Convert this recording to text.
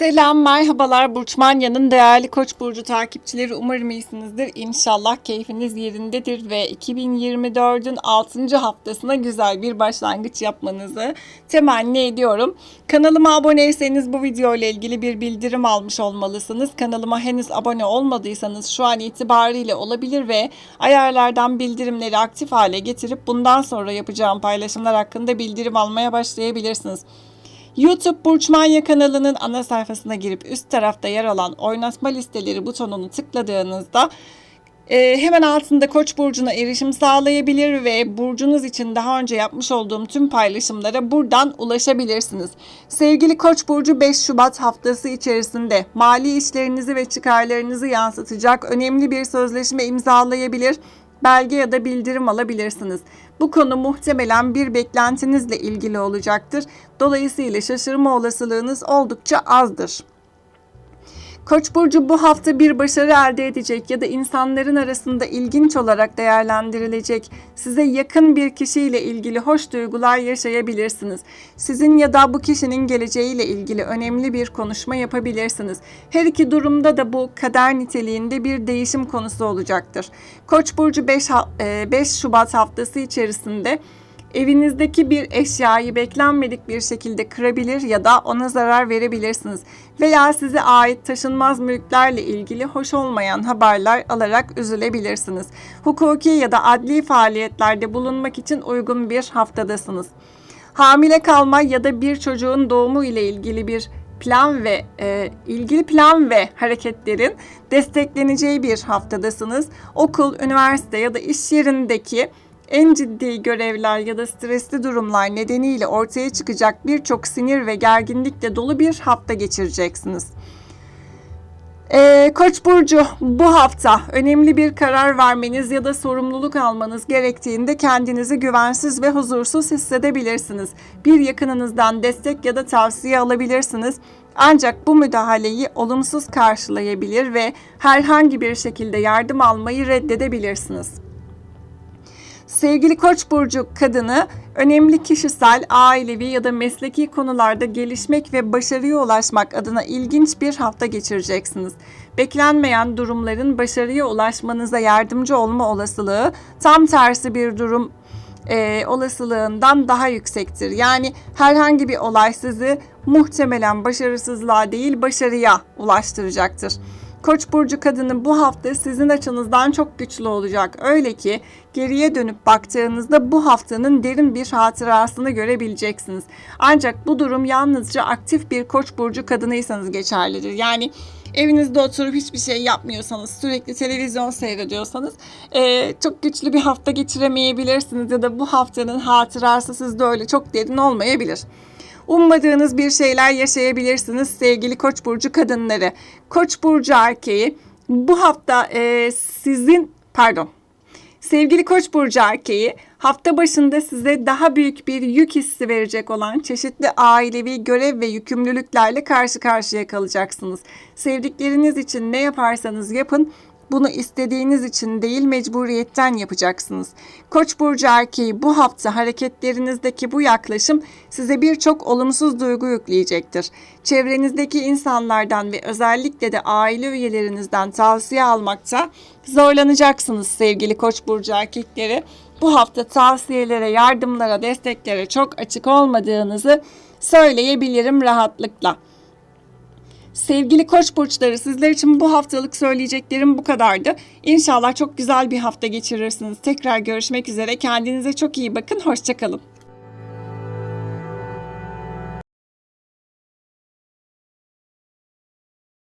Selam, merhabalar Burçmanya'nın değerli Koç burcu takipçileri. Umarım iyisinizdir. İnşallah keyfiniz yerindedir ve 2024'ün 6. haftasına güzel bir başlangıç yapmanızı temenni ediyorum. Kanalıma aboneyseniz bu video ile ilgili bir bildirim almış olmalısınız. Kanalıma henüz abone olmadıysanız şu an itibariyle olabilir ve ayarlardan bildirimleri aktif hale getirip bundan sonra yapacağım paylaşımlar hakkında bildirim almaya başlayabilirsiniz. YouTube Burçmanya kanalının ana sayfasına girip üst tarafta yer alan oynatma listeleri butonunu tıkladığınızda e, hemen altında Koç burcuna erişim sağlayabilir ve burcunuz için daha önce yapmış olduğum tüm paylaşımlara buradan ulaşabilirsiniz. Sevgili Koç burcu 5 Şubat haftası içerisinde mali işlerinizi ve çıkarlarınızı yansıtacak önemli bir sözleşme imzalayabilir belge ya da bildirim alabilirsiniz. Bu konu muhtemelen bir beklentinizle ilgili olacaktır. Dolayısıyla şaşırma olasılığınız oldukça azdır. Koç burcu bu hafta bir başarı elde edecek ya da insanların arasında ilginç olarak değerlendirilecek, size yakın bir kişiyle ilgili hoş duygular yaşayabilirsiniz. Sizin ya da bu kişinin geleceğiyle ilgili önemli bir konuşma yapabilirsiniz. Her iki durumda da bu kader niteliğinde bir değişim konusu olacaktır. Koç burcu 5, 5 Şubat haftası içerisinde Evinizdeki bir eşyayı beklenmedik bir şekilde kırabilir ya da ona zarar verebilirsiniz. Veya size ait taşınmaz mülklerle ilgili hoş olmayan haberler alarak üzülebilirsiniz. Hukuki ya da adli faaliyetlerde bulunmak için uygun bir haftadasınız. Hamile kalma ya da bir çocuğun doğumu ile ilgili bir plan ve e, ilgili plan ve hareketlerin destekleneceği bir haftadasınız. Okul, üniversite ya da iş yerindeki en ciddi görevler ya da stresli durumlar nedeniyle ortaya çıkacak birçok sinir ve gerginlikle dolu bir hafta geçireceksiniz. Ee, Koç burcu bu hafta önemli bir karar vermeniz ya da sorumluluk almanız gerektiğinde kendinizi güvensiz ve huzursuz hissedebilirsiniz. Bir yakınınızdan destek ya da tavsiye alabilirsiniz. Ancak bu müdahaleyi olumsuz karşılayabilir ve herhangi bir şekilde yardım almayı reddedebilirsiniz. Sevgili Koç burcu kadını önemli kişisel, ailevi ya da mesleki konularda gelişmek ve başarıya ulaşmak adına ilginç bir hafta geçireceksiniz. Beklenmeyen durumların başarıya ulaşmanıza yardımcı olma olasılığı tam tersi bir durum e, olasılığından daha yüksektir. Yani herhangi bir olay sizi muhtemelen başarısızlığa değil başarıya ulaştıracaktır. Koç burcu kadını bu hafta sizin açınızdan çok güçlü olacak. Öyle ki geriye dönüp baktığınızda bu haftanın derin bir hatırasını görebileceksiniz. Ancak bu durum yalnızca aktif bir Koç burcu kadınıysanız geçerlidir. Yani evinizde oturup hiçbir şey yapmıyorsanız, sürekli televizyon seyrediyorsanız e, çok güçlü bir hafta geçiremeyebilirsiniz ya da bu haftanın hatırası sizde öyle çok derin olmayabilir. Ummadığınız bir şeyler yaşayabilirsiniz sevgili Koç burcu kadınları. Koç burcu erkeği bu hafta e, sizin pardon Sevgili Koç burcu erkeği hafta başında size daha büyük bir yük hissi verecek olan çeşitli ailevi görev ve yükümlülüklerle karşı karşıya kalacaksınız. Sevdikleriniz için ne yaparsanız yapın bunu istediğiniz için değil mecburiyetten yapacaksınız. Koç burcu erkeği bu hafta hareketlerinizdeki bu yaklaşım size birçok olumsuz duygu yükleyecektir. Çevrenizdeki insanlardan ve özellikle de aile üyelerinizden tavsiye almakta zorlanacaksınız sevgili Koç burcu erkekleri. Bu hafta tavsiyelere, yardımlara, desteklere çok açık olmadığınızı söyleyebilirim rahatlıkla. Sevgili koç burçları sizler için bu haftalık söyleyeceklerim bu kadardı. İnşallah çok güzel bir hafta geçirirsiniz. Tekrar görüşmek üzere. Kendinize çok iyi bakın. Hoşçakalın.